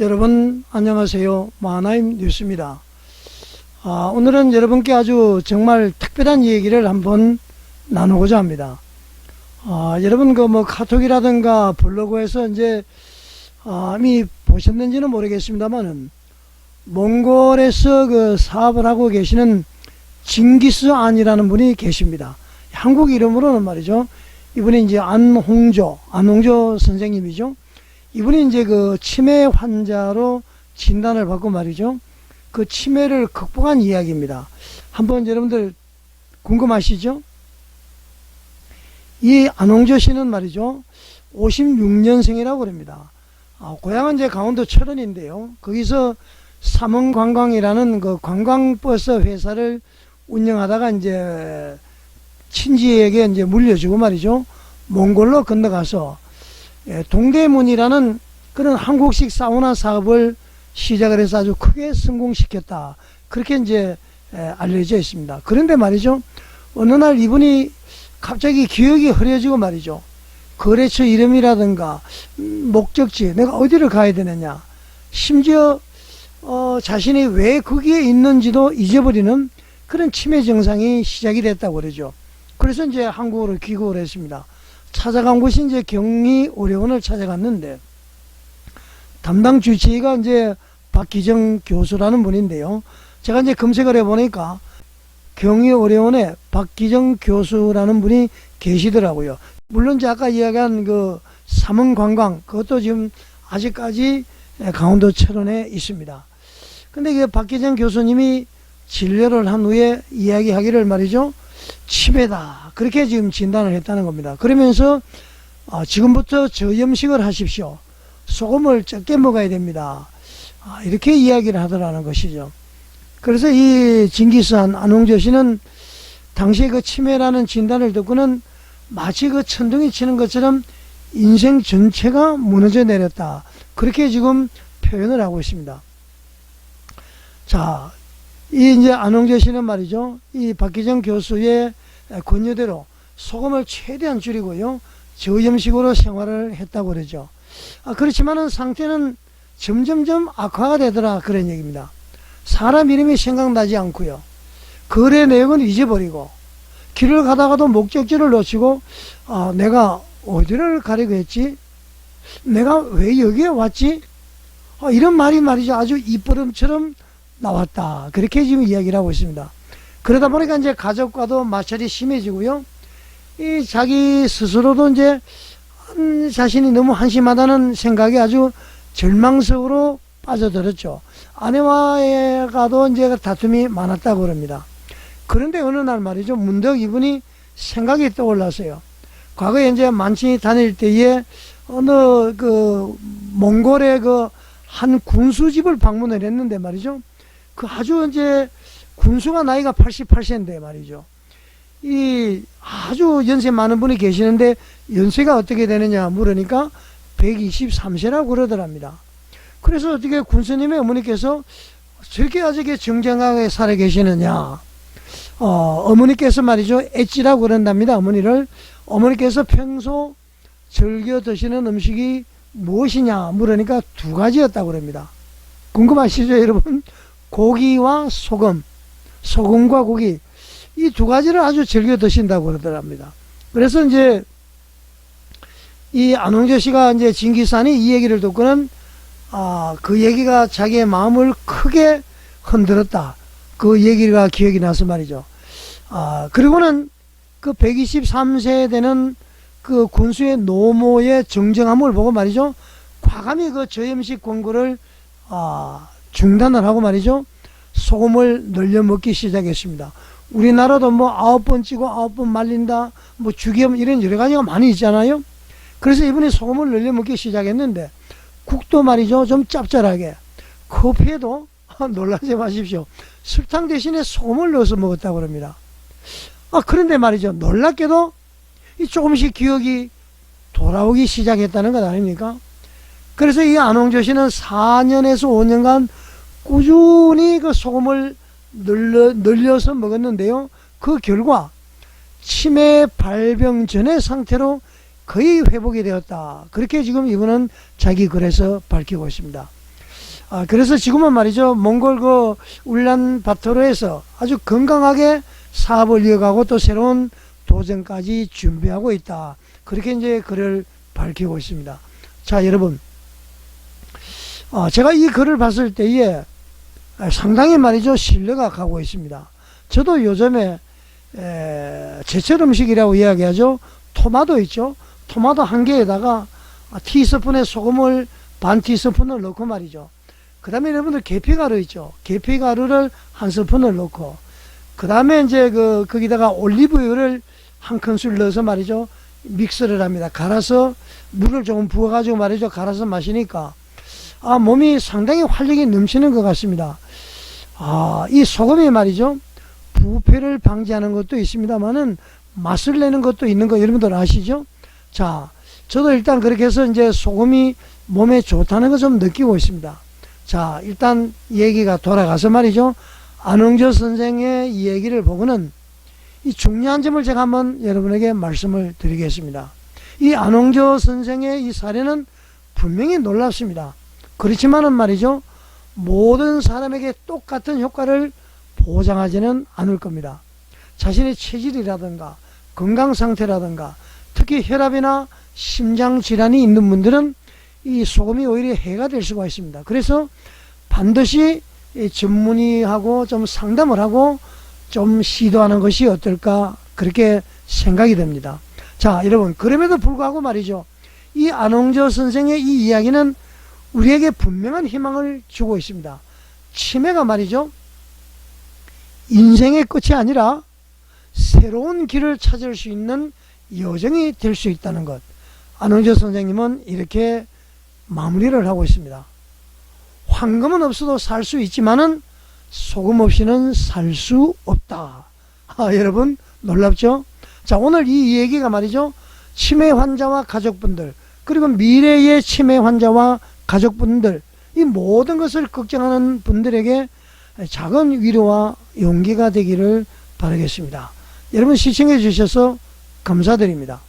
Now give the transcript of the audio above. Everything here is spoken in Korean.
여러분 안녕하세요. 마나임 뉴스입니다. 아, 오늘은 여러분께 아주 정말 특별한 얘기를 한번 나누고자 합니다. 아, 여러분 그 뭐 카톡이라든가 블로그에서 이제 아, 이미 보셨는지는 모르겠습니다만은 몽골에서 그 사업을 하고 계시는 징기스 안이라는 분이 계십니다. 한국 이름으로는 말이죠. 이분이 이제 안홍조, 안홍조 선생님이죠. 이분이 이제 그 치매 환자로 진단을 받고 말이죠. 그 치매를 극복한 이야기입니다. 한번 여러분들 궁금하시죠? 이 안홍조 씨는 말이죠. 56년생이라고 그럽니다. 아, 고향은 이제 강원도 철원인데요. 거기서 삼원관광이라는 그 관광버스 회사를 운영하다가 이제 친지에게 이제 물려주고 말이죠. 몽골로 건너가서 예, 동대문이라는 그런 한국식 사우나 사업을 시작을 해서 아주 크게 성공시켰다. 그렇게 이제 예, 알려져 있습니다. 그런데 말이죠. 어느 날 이분이 갑자기 기억이 흐려지고 말이죠. 거래처 이름이라든가 음, 목적지 내가 어디를 가야 되느냐. 심지어 어, 자신이 왜 거기에 있는지도 잊어버리는 그런 치매 증상이 시작이 됐다고 그러죠. 그래서 이제 한국으로 귀국을 했습니다. 찾아간 곳이 이제 경리 의료원을 찾아갔는데 담당 주치의가 이제 박기정 교수라는 분인데요. 제가 이제 검색을 해보니까 경리 의료원에 박기정 교수라는 분이 계시더라고요. 물론 이제 아까 이야기한 그 삼원관광 그것도 지금 아직까지 강원도 철원에 있습니다. 근데 그 박기정 교수님이 진료를 한 후에 이야기하기를 말이죠. 치매다. 그렇게 지금 진단을 했다는 겁니다. 그러면서 아, 지금부터 저염식을 하십시오. 소금을 적게 먹어야 됩니다. 아, 이렇게 이야기를 하더라는 것이죠. 그래서 이 징기스한 안홍조 씨는 당시에 그 치매라는 진단을 듣고는 마치 그 천둥이 치는 것처럼 인생 전체가 무너져 내렸다. 그렇게 지금 표현을 하고 있습니다. 자, 이 이제 안홍재 씨는 말이죠. 이 박기정 교수의 권유대로 소금을 최대한 줄이고요. 저염식으로 생활을 했다고 그러죠. 아, 그렇지만은 상태는 점점점 악화가 되더라. 그런 얘기입니다. 사람 이름이 생각나지 않고요. 거래 내역은 잊어버리고 길을 가다가도 목적지를 놓치고 아, 내가 어디를 가려고 했지? 내가 왜 여기에 왔지? 아, 이런 말이 말이죠. 아주 입버릇처럼 나왔다. 그렇게 지금 이야기를 하고 있습니다. 그러다 보니까 이제 가족과도 마찰이 심해지고요. 이 자기 스스로도 이제 음, 자신이 너무 한심하다는 생각이 아주 절망적으로 빠져들었죠. 아내와가도 이제 다툼이 많았다고 그럽니다. 그런데 어느 날 말이죠. 문득 이분이 생각이 떠올랐어요. 과거에 이제 만신이 다닐 때에 어느 그 몽골의 그 한 군수집을 방문을 했는데 말이죠. 그 아주 이제 군수가 나이가 88세인데 말이죠. 이 아주 연세 많은 분이 계시는데 연세가 어떻게 되느냐 물으니까 123세라고 그러더랍니다. 그래서 어떻게 군수님의 어머니께서 저렇게 아직에 정정하게 살아 계시느냐. 어, 어머니께서 말이죠. 엣지라고 그런답니다. 어머니를. 어머니께서 평소 즐겨 드시는 음식이 무엇이냐 물으니까 두 가지였다고 그럽니다. 궁금하시죠, 여러분? 고기와 소금, 소금과 고기 이 두 가지를 아주 즐겨 드신다고 그러더랍니다. 그래서 이제 이 안홍조 씨가 이제 진기산이 이 얘기를 듣고는 아, 그 얘기가 자기의 마음을 크게 흔들었다. 그 얘기가 기억이 나서 말이죠. 아, 그리고는 그 123세 되는 그 군수의 노모의 정정함을 보고 말이죠. 과감히 그 저염식 광고를 아, 중단을 하고 말이죠. 소금을 늘려 먹기 시작했습니다. 우리나라도 뭐 아홉 번 찌고 아홉 번 말린다, 뭐 주겸 이런 여러 가지가 많이 있잖아요. 그래서 이분이 소금을 늘려 먹기 시작했는데 국도 말이죠. 좀 짭짤하게. 커피에도 놀라지 마십시오. 설탕 대신에 소금을 넣어서 먹었다고 합니다. 아, 그런데 말이죠. 놀랍게도 이 조금씩 기억이 돌아오기 시작했다는 것 아닙니까? 그래서 이 안홍조 씨는 4년에서 5년간 꾸준히 그 소금을 늘려, 늘려서 먹었는데요. 그 결과 치매 발병 전의 상태로 거의 회복이 되었다. 그렇게 지금 이분은 자기 글에서 밝히고 있습니다. 아, 그래서 지금은 말이죠. 몽골 그 울란바토르에서 아주 건강하게 사업을 이어가고 또 새로운 도전까지 준비하고 있다. 그렇게 이제 글을 밝히고 있습니다. 자, 여러분. 아, 제가 이 글을 봤을 때에 상당히 말이죠. 신뢰가 가고 있습니다. 저도 요즘에 에, 제철 음식이라고 이야기하죠. 토마토 있죠. 토마토 한 개에다가 티스푼에 소금을 반 티스푼을 넣고 말이죠. 그 다음에 여러분들 계피가루 있죠. 계피가루를 한 스푼을 넣고, 그 다음에 이제 그, 거기다가 올리브유를 한 큰술 넣어서 말이죠. 믹스를 합니다. 갈아서 물을 조금 부어가지고 말이죠. 갈아서 마시니까, 아, 몸이 상당히 활력이 넘치는 것 같습니다. 아, 이 소금이 말이죠. 부패를 방지하는 것도 있습니다만은 맛을 내는 것도 있는 거 여러분들 아시죠? 자, 저도 일단 그렇게 해서 이제 소금이 몸에 좋다는 거좀 느끼고 있습니다. 자, 일단 얘기가 돌아가서 말이죠. 안흥조 선생의 이 얘기를 보고는 이 중요한 점을 제가 한번 여러분에게 말씀을 드리겠습니다. 이 안홍조 선생의 이 사례는 분명히 놀랍습니다. 그렇지만은 말이죠. 모든 사람에게 똑같은 효과를 보장하지는 않을 겁니다. 자신의 체질이라든가 건강 상태라든가 특히 혈압이나 심장 질환이 있는 분들은 이 소금이 오히려 해가 될 수가 있습니다. 그래서 반드시 이 전문의하고 좀 상담을 하고 좀 시도하는 것이 어떨까 그렇게 생각이 됩니다. 자, 여러분 그럼에도 불구하고 말이죠. 이 안홍조 선생의 이 이야기는 우리에게 분명한 희망을 주고 있습니다. 치매가 말이죠. 인생의 끝이 아니라 새로운 길을 찾을 수 있는 여정이 될 수 있다는 것. 안홍조 선생님은 이렇게 마무리를 하고 있습니다. 황금은 없어도 살 수 있지만은 소금 없이는 살 수 없다. 아, 여러분 놀랍죠? 자, 오늘 이 얘기가 말이죠. 치매 환자와 가족분들, 그리고 미래의 치매 환자와 가족분들, 이 모든 것을 걱정하는 분들에게 작은 위로와 용기가 되기를 바라겠습니다. 여러분 시청해 주셔서 감사드립니다.